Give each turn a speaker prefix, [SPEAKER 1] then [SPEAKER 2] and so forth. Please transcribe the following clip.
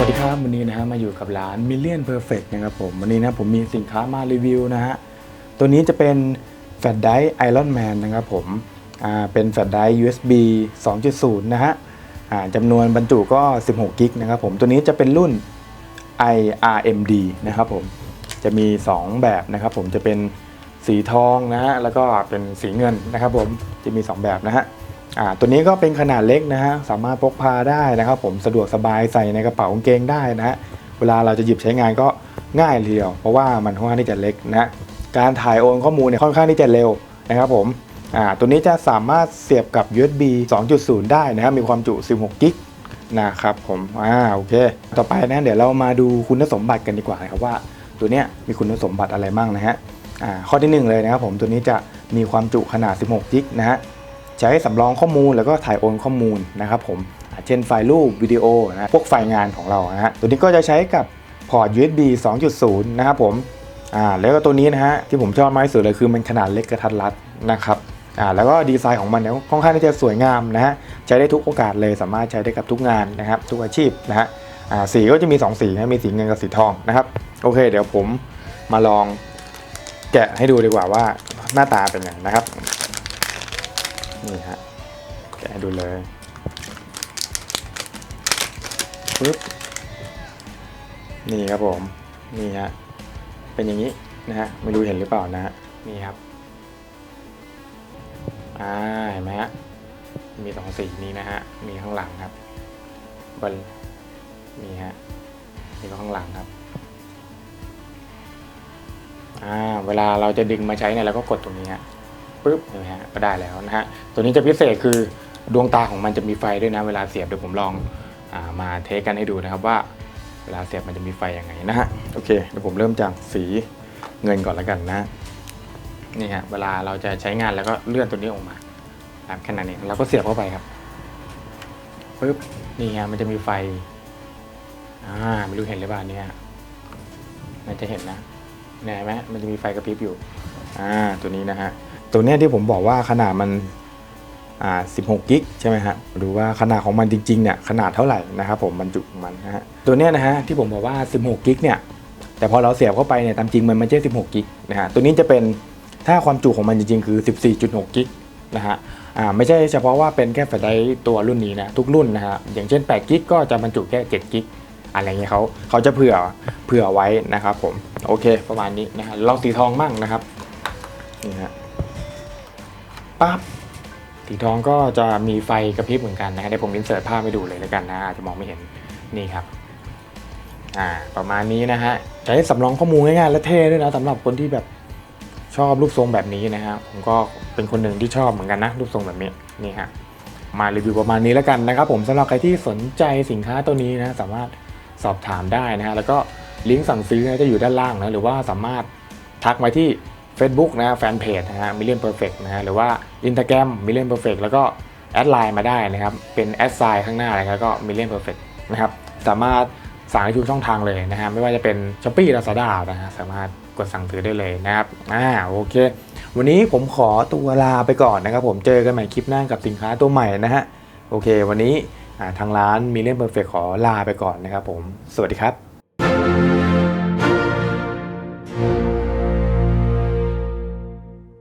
[SPEAKER 1] สวัสดีครับวันนี้นะฮะมาอยู่กับร้าน Million Perfect นะครับผมวันนี้นะผมมีสินค้ามารีวิวนะฮะตัวนี้จะเป็นแฟลชไดร์ Iron Man นะครับผมอ่าเป็นแฟลชไดร์ USB 2.0 นะฮะอ่าจำนวนบรรจุก็ 16กิกนะครับผมตัวนี้จะเป็นรุ่น IRMD นะครับผมจะมี 2 แบบนะครับผมจะเป็นสีทองนะฮะแล้วก็เป็นสีเงินนะครับผมจะมี 2 แบบนะฮะ ตัวนี้ก็เป็นขนาดเล็กนะฮะสามารถพกพาได้นะครับผมสะดวกสบายใส่ในกระเป๋ากางเกงได้นะฮะเวลาเราจะหยิบใช้งานก็ง่ายเดียว เพราะว่ามันค่อนข้างที่จะเล็กนะการถ่ายโอนข้อมูลเนี่ยค่อนข้างที่จะเร็วนะครับผมตัวนี้จะสามารถเสียบกับ USB 2.0 ได้นะครับมีความจุ 16 กิกนะครับผมอ่าโอเค ต่อไปนะเดี๋ยวเรามาดูคุณสมบัติกันดีกว่านะครับว่า ตัวเนี้ยมีคุณสมบัติอะไรบ้างนะฮะอ่าข้อที่หนึ่งเลยนะครับผมตัวนี้จะมีความจุขนาด 16 กิกนะฮะ ใช้สำรองข้อมูลแล้วก็ถ่ายโอนข้อมูลนะครับผมเช่นไฟล์รูปวิดีโอนะพวกไฟล์งานของเรานะฮะตัวนี้ก็จะใช้กับพอร์ต USB 2.0 นะครับผมอ่าแล้วก็ตัวนี้นะฮะที่ผมชอบมากที่สุดเลยคือมันขนาดเล็กกระทัดรัดนะครับอ่าแล้วก็ดีไซน์ของมันเนี่ยค่อนข้างที่จะสวยงามนะฮะใช้ได้ทุกโอกาสเลยสามารถใช้ได้กับทุกงานนะครับทุกอาชีพนะฮะอ่าสีก็จะมี 2 สีนะมีสีเงินกับสีทองนะครับโอเค เดี๋ยวผมมาลองแกะให้ดูดีกว่าว่าหน้าตาเป็นยังไงนะครับ นี่ฮะแกะดูเลยปึ๊บนี่ครับผมนี่ฮะเป็นอย่างนี้นะฮะไม่รู้เห็นหรือเปล่านะฮะนี่ครับอ่าเห็นไหมฮะมีสองสีนี้นะฮะมีข้างหลังครับบนนี่ฮะมีข้างหลังครับอ่าเวลาเราจะดึงมาใช้เนี่ยเราก็กดตรงนี้ฮะ ปึ๊บเห็นไหมฮะก็ได้แล้วนะฮะตัวนี้จะพิเศษคือดวงตาของมันจะมีไฟด้วยนะเวลาเสียบเดี๋ยวผมลองอามาเทสกันให้ดูนะครับว่าเวลาเสียบมันจะมีไฟยังไงนะฮะโอเคเดี๋ยวผมเริ่มจากสีเงินก่อนแล้วกันนะนี่ฮะเวลาเราจะใช้งานแล้วก็เลื่อนตัวนี้ออกมาครับแค่นั้นเองเราก็เสียบเข้าไปครับปึ๊บนี่ฮะมันจะมีไฟอ่าไม่รู้เห็นหรือเปล่าเนี่ยมันจะเห็นนะเนี่ยเห็นไหมมันจะมีไฟกระพริบอยู่อ่าตัวนี้นะฮะ ตัวเนี้ยที่ผมบอกว่าขนาดมันอ่า16กิกใช่ไหมฮะดูว่าขนาดของมันจริงๆเนี่ยขนาดเท่าไหร่นะครับผมบรรจุของมันนะฮะตัวเนี้ยนะฮะที่ผมบอกว่า 16กิกเนี่ยแต่พอเราเสียบเข้าไปเนี่ยตามจริงมันไม่ใช่ 16กิกนะฮะตัวนี้จะเป็นถ้าความจุของมันจริงๆ คือ 14.6กิกนะฮะอ่าไม่ใช่เฉพาะว่าเป็นแค่แฟลชไดร์ตัวรุ่นนี้นะทุกรุ่นนะฮะอย่างเช่น8กิกก็จะบรรจุแค่7กิกอะไรเงี้ยเขาเขาจะเผื่อเผื่อไว้นะครับผมโอเคประมาณนี้นะฮะลองสีทองมั่งนะครับนี่ฮะ ปั๊บสีทองก็จะมีไฟกระพริบเหมือนกันนะฮะเดี๋ยวผมอินเสิร์ตภาพให้ดูเลยแล้วกันนะอาจจะมองไม่เห็นนี่ครับอ่าประมาณนี้นะฮะใช้สำรองข้อมูลง่ายๆและเท่ด้วยนะสำหรับคนที่แบบชอบรูปทรงแบบนี้นะฮะผมก็เป็นคนหนึ่งที่ชอบเหมือนกันนะรูปทรงแบบนี้นี่ฮะมารีวิวประมาณนี้แล้วกันนะครับ ผมสำหรับใครที่สนใจสินค้าตัวนี้นะสามารถสอบถามได้นะฮะแล้วก็ลิงก์สั่งซื้อจะอยู่ด้านล่างนะหรือว่าสามารถทักมาที่ Facebook นะแฟนเพจนะฮะ Million Perfect นะฮะหรือว่า Instagram Million Perfect แล้วก็แอดไลน์มาได้นะครับ เป็นแอดไซน์ข้างหน้าอะไรแล้วก็ Million Perfect นะครับสามารถสั่งได้ทุกช่องทางเลยนะฮะไม่ว่าจะเป็น Shopee Lazada นะฮะสามารถกดสั่งซื้อได้เลยนะครับอ่าโอเค วันนี้ผมขอตัวลาไปก่อนนะครับ ผมเจอกันใหม่คลิปหน้ากับสินค้าตัวใหม่นะฮะโอเค วันนี้อ่าทางร้าน Million Perfect ขอลาไปก่อนนะครับผมสวัสดีครับ